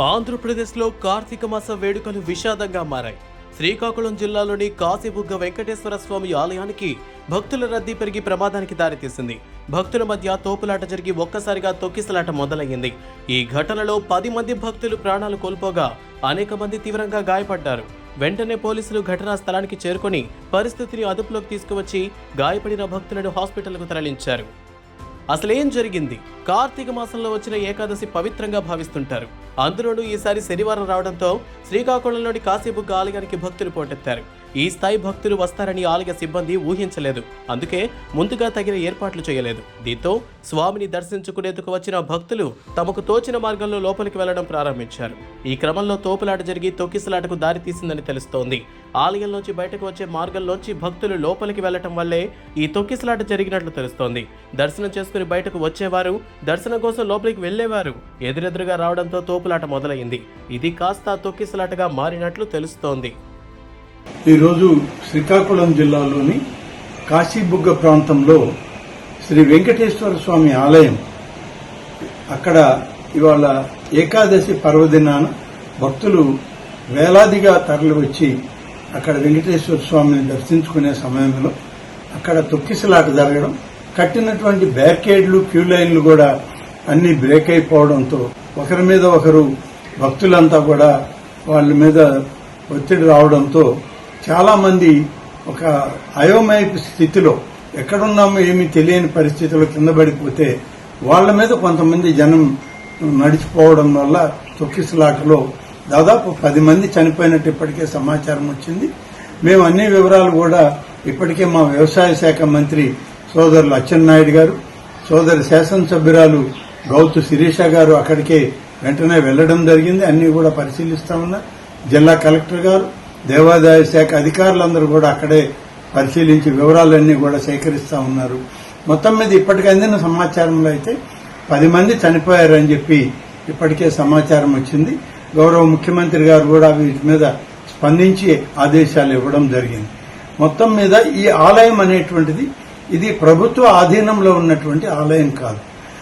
ఆంధ్రప్రదేశ్లో కార్తీక మాస వేడుకలు విషాదంగా మారాయి. శ్రీకాకుళం జిల్లాలోని కాశీబుగ్గ వెంకటేశ్వర స్వామి ఆలయానికి భక్తుల రద్దీ పెరిగి ప్రమాదానికి దారితీసింది. భక్తుల మధ్య తోపులాట జరిగి ఒక్కసారిగా తొక్కిసలాట మొదలయ్యింది. ఈ ఘటనలో పది మంది భక్తులు ప్రాణాలు కోల్పోగా అనేక మంది తీవ్రంగా గాయపడ్డారు. వెంటనే పోలీసులు ఘటనా స్థలానికి చేరుకొని పరిస్థితిని అదుపులోకి తీసుకువచ్చి గాయపడిన భక్తులను హాస్పిటల్కు తరలించారు. అసలేం జరిగింది? కార్తీక మాసంలో వచ్చిన ఏకాదశి పవిత్రంగా భావిస్తుంటారు. అందులోనూ ఈసారి శనివారం రావడంతో శ్రీకాకుళంలోని కాశీబుగ్గ ఆలయానికి భక్తులు పోటెత్తారు. ఈ స్థాయి భక్తులు వస్తారని ఆలయ సిబ్బంది ఊహించలేదు. అందుకే ముందుగా తగిన ఏర్పాట్లు చేయలేదు. దీంతో స్వామిని దర్శించుకునేందుకు వచ్చిన భక్తులు తమకు తోచిన మార్గంలో లోపలికి వెళ్ళడం ప్రారంభించారు. ఈ క్రమంలో తోపులాట జరిగి తొక్కిసలాటకు దారి తీసిందని తెలుస్తోంది. ఆలయంలోంచి బయటకు వచ్చే మార్గంలోంచి భక్తులు లోపలికి వెళ్ళటం వల్లే ఈ తొక్కిసలాట జరిగినట్లు తెలుస్తోంది. దర్శనం చేసుకుని బయటకు వచ్చేవారు దర్శనం కోసం లోపలికి వెళ్ళేవారు ఎదురెదురుగా రావడంతో తోపులాట మొదలైంది. ఇది కాస్త తొక్కిసలాటగా మారినట్లు తెలుస్తోంది. ఈరోజు శ్రీకాకుళం జిల్లాలోని కాశీబుగ్గ ప్రాంతంలో శ్రీ వెంకటేశ్వర స్వామి ఆలయం. అక్కడ ఇవాళ ఏకాదశి పర్వదినాన భక్తులు వేలాదిగా తరలివచ్చి అక్కడ వెంకటేశ్వర స్వామిని దర్శించుకునే సమయంలో అక్కడ తొక్కిసలాట జరగడం కట్టినటువంటి బ్యారికేడ్లు క్యూ లైన్లు కూడా అన్ని బ్రేక్ అయిపోవడంతో ఒకరి మీద ఒకరు భక్తులంతా కూడా వాళ్ళ మీద ఒత్తిడి రావడంతో చాలా మంది ఒక అయోమయ స్థితిలో ఎక్కడున్నామో ఏమీ తెలియని పరిస్థితిలో కింద పడిపోతే వాళ్ళ మీద కొంతమంది జనం నడిచిపోవడం వల్ల తొక్కిసలాటలో దాదాపు పది మంది చనిపోయినట్టు ఇప్పటికే సమాచారం వచ్చింది. మేము అన్ని వివరాలు కూడా ఇప్పటికే మా వ్యవసాయ శాఖ మంత్రి సోదరులు అచ్చెన్నాయుడు గారు సోదరి శాసనసభ్యురాలు గౌతు శిరీష గారు అక్కడికే వెంటనే వెళ్ళడం జరిగింది. అన్ని కూడా పరిశీలిస్తా ఉన్నారు జిల్లా కలెక్టర్ గారు దేవాదాయ శాఖ అధికారులందరూ కూడా అక్కడే పరిశీలించి వివరాలన్నీ కూడా సేకరిస్తా ఉన్నారు. మొత్తం మీద ఇప్పటికి అందిన సమాచారంలో అయితే పది మంది చనిపోయారని చెప్పి ఇప్పటికే సమాచారం వచ్చింది. గౌరవ ముఖ్యమంత్రి గారు కూడా వీటి మీద స్పందించి ఆదేశాలు ఇవ్వడం జరిగింది. మొత్తం మీద ఈ ఆలయం అనేటువంటిది ఇది ప్రభుత్వ ఆధీనంలో ఉన్నటువంటి ఆలయం కాదు.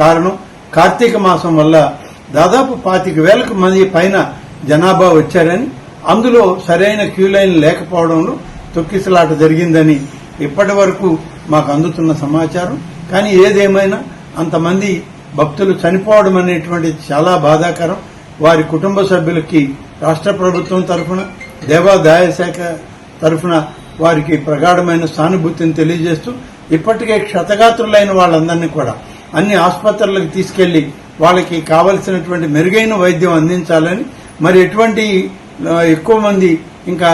కారణం కార్తీక మాసం వల్ల దాదాపు పాతిక వేలకు మంది పైన జనాభా వచ్చారని అందులో సరైన క్యూ లైన్ లేకపోవడంలో తొక్కిసలాట జరిగిందని ఇప్పటి వరకు మాకు అందుతున్న సమాచారం. కానీ ఏదేమైనా అంతమంది భక్తులు చనిపోవడం అనేటువంటిది చాలా బాధాకరం. వారి కుటుంబ సభ్యులకి రాష్ట్ర ప్రభుత్వం తరఫున దేవాదాయ శాఖ తరఫున వారికి ప్రగాఢమైన సానుభూతిని తెలియజేస్తూ ఇప్పటికే క్షతగాత్రులైన వాళ్ళందరినీ కూడా అన్ని ఆసుపత్రులకు తీసుకెళ్ళి వాళ్ళకి కావలసినటువంటి మెరుగైన వైద్యం అందించాలని మరి ఎటువంటి ఎక్కువ మంది ఇంకా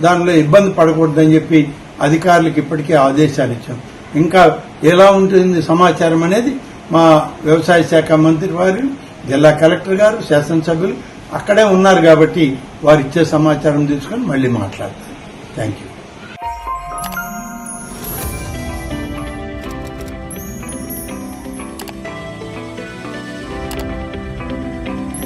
దానిలో ఇబ్బంది పడకూడదని చెప్పి అధికారులకు ఇప్పటికే ఆదేశాలు ఇచ్చాం. ఇంకా ఎలా ఉంటుంది సమాచారం అనేది మా వ్యవసాయ శాఖ మంత్రి వారు జిల్లా కలెక్టర్ గారు శాసనసభ్యులు అక్కడే ఉన్నారు కాబట్టి వారు ఇచ్చే సమాచారం తీసుకొని మళ్ళీ మాట్లాడతారు థ్యాంక్ యూ